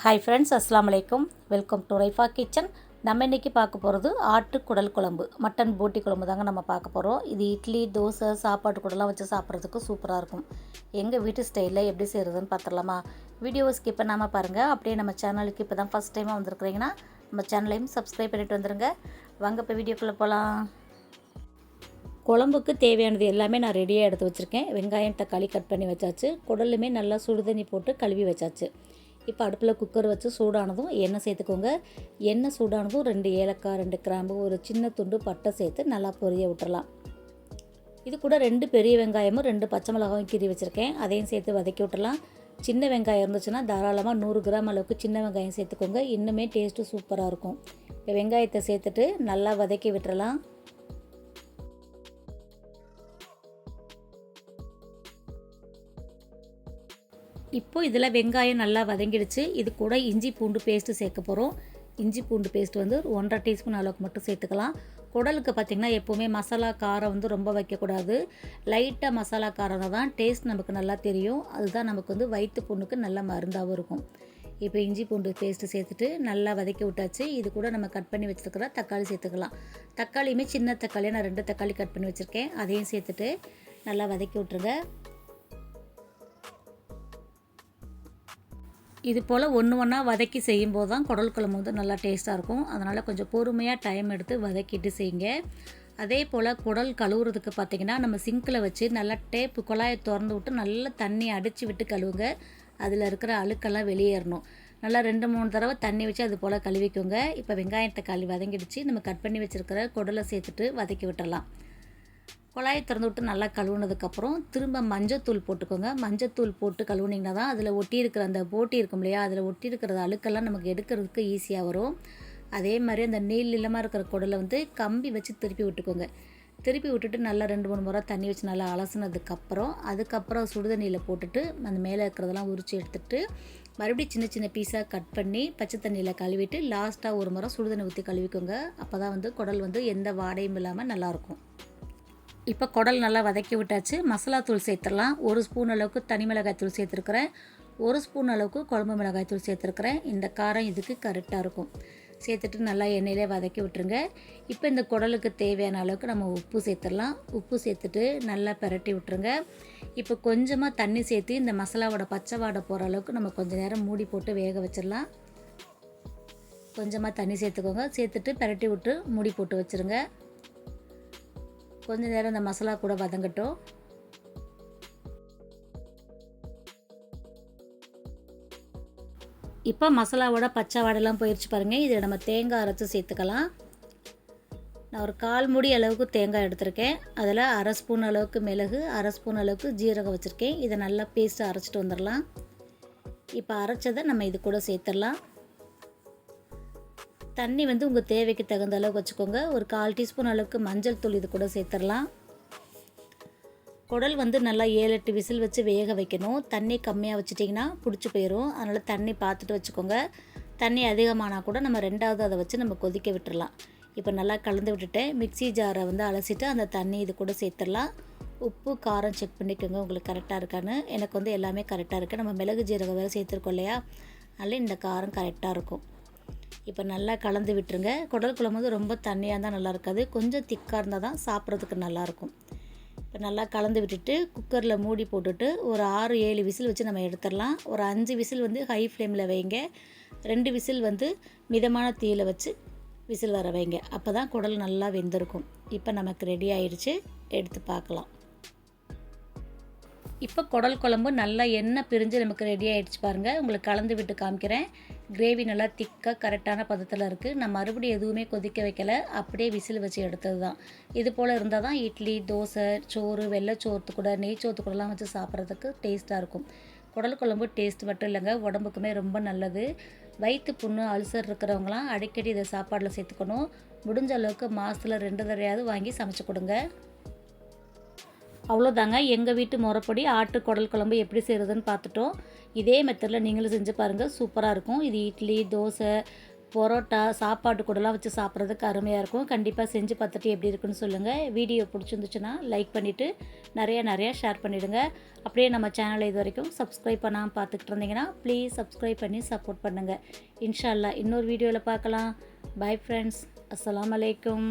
Hi friends அஸ்லாம் அலைக்கும் welcome to Raifa kitchen நம்ம இன்றைக்கி பார்க்க போகிறது ஆட்டு குடல் குழம்பு. மட்டன் போட்டி குழம்பு தாங்க நம்ம பார்க்க போகிறோம் இது இட்லி தோசை சாப்பாட்டு கூடலாம் வச்சு சாப்பிட்றதுக்கு சூப்பராக இருக்கும். எங்கள் வீட்டு ஸ்டைலில் எப்படி செய்கிறதுன்னு பார்த்துடலாமா? வீடியோவை ஸ்கிப் பண்ணாமல் பாருங்கள் அப்படியே நம்ம சேனலுக்கு இப்போ தான் ஃபஸ்ட் டைமாக வந்திருக்கிறீங்கன்னா நம்ம சேனலையும் சப்ஸ்கிரைப் பண்ணிட்டு வந்துடுங்க வாங்க இப்போ வீடியோக்குள்ளே போகலாம் குழம்புக்கு தேவையானது எல்லாமே நான் ரெடியாக எடுத்து வச்சுருக்கேன். வெங்காயம் தக்காளி கட் பண்ணி வச்சாச்சு. குடலுமே நல்லா சுடுதண்ணி போட்டு கழுவி வச்சாச்சு. இப்போ அடுப்பில் குக்கர் வச்சு சூடானதும் எண்ணெய் சேர்த்துக்கோங்க. எண்ணெய் சூடானதும் ரெண்டு ஏலக்காய் ரெண்டு கிராம்பு ஒரு சின்ன துண்டு பட்டை சேர்த்து நல்லா பொரிய விட்டுறலாம். இது கூட ரெண்டு பெரிய வெங்காயமும் ரெண்டு பச்சை மிளகாயும் கீறி வச்சுருக்கேன். அதையும் சேர்த்து வதக்கி விட்டுலாம் சின்ன வெங்காயம் இருந்துச்சுன்னா தாராளமாக நூறு கிராம் அளவுக்கு சின்ன வெங்காயம் சேர்த்துக்கோங்க. இன்னுமே டேஸ்ட்டு சூப்பராக இருக்கும். இப்போ வெங்காயத்தை சேர்த்துட்டு நல்லா வதக்கி விட்டுறலாம். இப்போது இதில் வெங்காயம் நல்லா வதங்கிடுச்சு. இது கூட இஞ்சி பூண்டு பேஸ்ட்டு சேர்க்க போகிறோம் இஞ்சி பூண்டு பேஸ்ட் வந்து ஒரு ஒன்றரை டீஸ்பூன் அளவுக்கு மட்டும் சேர்த்துக்கலாம். குடலுக்கு பார்த்திங்கன்னா எப்போவுமே மசாலா காரம் வந்து ரொம்ப வைக்கக்கூடாது. லைட்டாக மசாலா காரம் தான் டேஸ்ட் நமக்கு நல்லா தெரியும். அதுதான் நமக்கு வந்து வயிற்று புண்ணுக்கு நல்ல மருந்தாகவும் இருக்கும். இப்போ இஞ்சி பூண்டு பேஸ்ட்டு சேர்த்துட்டு நல்லா வதக்கி விட்டாச்சு. இது கூட நம்ம கட் பண்ணி வச்சுருக்கிற தக்காளி சேர்த்துக்கலாம். தக்காளியுமே சின்ன தக்காளியாக நான் ரெண்டு தக்காளி கட் பண்ணி வச்சுருக்கேன். அதையும் சேர்த்துட்டு நல்லா வதக்கி விட்ருங்க இது போல் ஒன்று ஒன்றா வதக்கி செய்யும்போது தான் குடல் குழம்பு வந்து நல்லா டேஸ்ட்டாக இருக்கும். அதனால் கொஞ்சம் பொறுமையாக டைம் எடுத்து வதக்கிட்டு செய்யுங்க. அதே போல் குடல் கழுவுறதுக்கு பார்த்திங்கன்னா நம்ம சிங்கில் வச்சு நல்லா டேப்பு குழாயை திறந்து விட்டு நல்லா தண்ணி அடித்து விட்டு கழுவுங்க. அதில் இருக்கிற அழுக்கெல்லாம் வெளியேறணும். நல்லா ரெண்டு மூணு தடவை தண்ணி வச்சு அது போல் கழுவிக்கோங்க. இப்போ வெங்காயத்தை கழுவி வதங்கிடுச்சு. நம்ம கட் பண்ணி வச்சுருக்கிற குடலை சேர்த்துட்டு வதக்கி விட்டுறலாம். குழாயை திறந்து விட்டு நல்லா கழுவுனதுக்கப்புறம் திரும்ப மஞ்சத்தூள் போட்டுக்கோங்க. மஞ்சத்தூள் போட்டு கழுவுனிங்கன்னா தான் அதில் ஒட்டி இருக்கிற அந்த போட்டி இருக்கும் இல்லையா? அதில் ஒட்டி இருக்கிற அழுக்கெல்லாம் நமக்கு எடுக்கிறதுக்கு ஈஸியாக வரும். அதே மாதிரி அந்த நீள் நிலமாக இருக்கிற குடலை வந்து கம்பி வச்சு திருப்பி விட்டுக்கோங்க. திருப்பி விட்டுட்டு நல்லா ரெண்டு மூணு முறை தண்ணி வச்சு நல்லா அலசினதுக்கப்புறம் அதுக்கப்புறம் சுடுதண்ணியில் போட்டுட்டு அந்த மேலே இருக்கிறதெல்லாம் உரித்து எடுத்துட்டு மறுபடியும் சின்ன சின்ன பீஸாக கட் பண்ணி பச்சை தண்ணியில் கழுவிட்டு லாஸ்ட்டாக ஒரு முறை சுடுதண்ணி ஊற்றி கழுவிக்கோங்க. அப்போ தான் வந்து குடல் வந்து எந்த வாடையும் இல்லாமல் நல்லாயிருக்கும் இப்போ குடல் நல்லா வதக்கி விட்டாச்சு. மசாலா தூள் சேர்த்துடலாம். ஒரு ஸ்பூன் அளவுக்கு தனி மிளகாய் தூள் சேர்த்துருக்குறேன். ஒரு ஸ்பூன் அளவுக்கு குழம்பு மிளகாய் தூள் சேர்த்துருக்குறேன். இந்த காரம் இதுக்கு கரெக்டாக இருக்கும். சேர்த்துட்டு நல்லா எண்ணெயிலே வதக்கி விட்டுருங்க. இப்போ இந்த குடலுக்கு தேவையான அளவுக்கு நம்ம உப்பு சேர்த்துடலாம். உப்பு சேர்த்துட்டு நல்லா பிரட்டி விட்டுருங்க. இப்போ கொஞ்சமாக தண்ணி சேர்த்து இந்த மசாலாவோட பச்சை வாடை போகிற அளவுக்கு நம்ம கொஞ்சம் நேரம் மூடி போட்டு வேக வச்சிடலாம். கொஞ்சமாக தண்ணி சேர்த்துக்கோங்க. சேர்த்துட்டு பெரட்டி விட்டு மூடி போட்டு வச்சுருங்க. கொஞ்ச நேரம் இந்த மசாலா கூட வதங்கட்டும். இப்போ மசாலாவோட பச்சை வாடெல்லாம் போயிடுச்சு பாருங்கள் இதில் நம்ம தேங்காய் அரைச்சி சேர்த்துக்கலாம். நான் ஒரு கால் மூடி அளவுக்கு தேங்காய் எடுத்திருக்கேன். அதில் அரை ஸ்பூன் அளவுக்கு மிளகு அரை ஸ்பூன் அளவுக்கு ஜீரகம் வச்சுருக்கேன். இதை நல்லா பேஸ்ட்டு அரைச்சிட்டு வந்துடலாம். இப்போ அரைச்சதை நம்ம இது கூட சேர்த்துடலாம். தண்ணி வந்து உங்கள் தேவைக்கு தகுந்த அளவுக்கு வச்சுக்கோங்க. ஒரு கால் டீஸ்பூன் அளவுக்கு மஞ்சள் தூள் இது கூட சேர்த்துடலாம். குடல் வந்து நல்லா ஏழு எட்டு விசில் வச்சு வேக வைக்கணும். தண்ணி கம்மியாக வச்சுட்டிங்கன்னா பிடிச்சி போயிடும் அதனால் தண்ணி பார்த்துட்டு வச்சுக்கோங்க. தண்ணி அதிகமானால் கூட நம்ம ரெண்டாவது அதை வச்சு நம்ம கொதிக்க விட்டுடலாம் இப்போ நல்லா கலந்து விட்டுட்டேன் மிக்சி ஜாரை வந்து அலசிட்டு அந்த தண்ணி இது கூட சேர்த்துடலாம். உப்பு காரம் செக் பண்ணிக்கோங்க. உங்களுக்கு கரெக்டாக இருக்கான்னு. எனக்கு வந்து எல்லாமே கரெக்டாக இருக்குது நம்ம மிளகு ஜீரகம் வேறு சேர்த்துருக்கோம் இல்லையா? அதனால் இந்த காரம் கரெக்டாக இருக்கும். இப்போ நல்லா கலந்து விட்டுருங்க. குடல் குழம்பு வந்து ரொம்ப தண்ணியாக இருந்தால் நல்லா இருக்காது கொஞ்சம் திக்காக இருந்தால் தான் சாப்பிட்றதுக்கு நல்லாயிருக்கும். இப்போ நல்லா கலந்து விட்டுட்டு குக்கரில் மூடி போட்டுட்டு ஒரு ஆறு ஏழு விசில் வச்சு நம்ம எடுத்துடலாம். ஒரு அஞ்சு விசில் வந்து ஹை ஃப்ளேமில் வைங்க. ரெண்டு விசில் வந்து மிதமான தீயில் வச்சு விசில் வர வைங்க. அப்போ தான் குடல் நல்லா வெந்திருக்கும். இப்போ நமக்கு ரெடி ஆயிடுச்சு. எடுத்து பார்க்கலாம். இப்போ குடல் குழம்பு நல்லா எண்ணெய் பிரிஞ்சு நமக்கு ரெடி ஆகிடுச்சு பாருங்கள் உங்களுக்கு கலந்து விட்டு காமிக்கிறேன். கிரேவி நல்லா திக்காக கரெக்டான பதத்தில் இருக்குது நான் மறுபடியும் எதுவுமே கொதிக்க வைக்கலை. அப்படியே விசில் வச்சு எடுத்தது தான். இது போல் இருந்தால் தான் இட்லி தோசை சோறு வெள்ளைச்சோத்து கூட நெய் சோத்து கூடலாம் வச்சு சாப்பிட்றதுக்கு டேஸ்ட்டாக இருக்கும். குடல் குழம்பு டேஸ்ட் மட்டும் இல்லைங்க. உடம்புக்குமே ரொம்ப நல்லது. வயிற்று புண்ணு அல்சர் இருக்கிறவங்களாம் அடிக்கடி இதை சாப்பாடில் சேர்த்துக்கணும். முடிஞ்ச அளவுக்கு மாதத்தில் ரெண்டு தடையாவது வாங்கி சமைச்சு கொடுங்க. அவ்வளோதாங்க எங்கள் வீட்டு முறைப்படி ஆட்டு குடல் குழம்பு எப்படி செய்கிறதுன்னு பார்த்துட்டோம். இதே மெத்தடில் நீங்களும் செஞ்சு பாருங்கள் சூப்பராக இருக்கும். இது இட்லி தோசை பரோட்டா சாப்பாடு கூடலாம் வச்சு சாப்பிட்றதுக்கு அருமையாக இருக்கும். கண்டிப்பாக செஞ்சு பார்த்துட்டு எப்படி இருக்குன்னு சொல்லுங்கள் வீடியோ பிடிச்சிருந்துச்சுன்னா லைக் பண்ணிவிட்டு நிறைய நிறையா ஷேர் பண்ணிவிடுங்க அப்படியே நம்ம சேனலை இது வரைக்கும் சப்ஸ்கிரைப் பண்ணாமல் பார்த்துக்கிட்டு இருந்தீங்கன்னா ப்ளீஸ் சப்ஸ்கிரைப் பண்ணி சப்போர்ட் பண்ணுங்கள் இன்ஷால்லா இன்னொரு வீடியோவில் பார்க்கலாம். பை ஃப்ரெண்ட்ஸ் அஸ்லாம் அலைக்கும்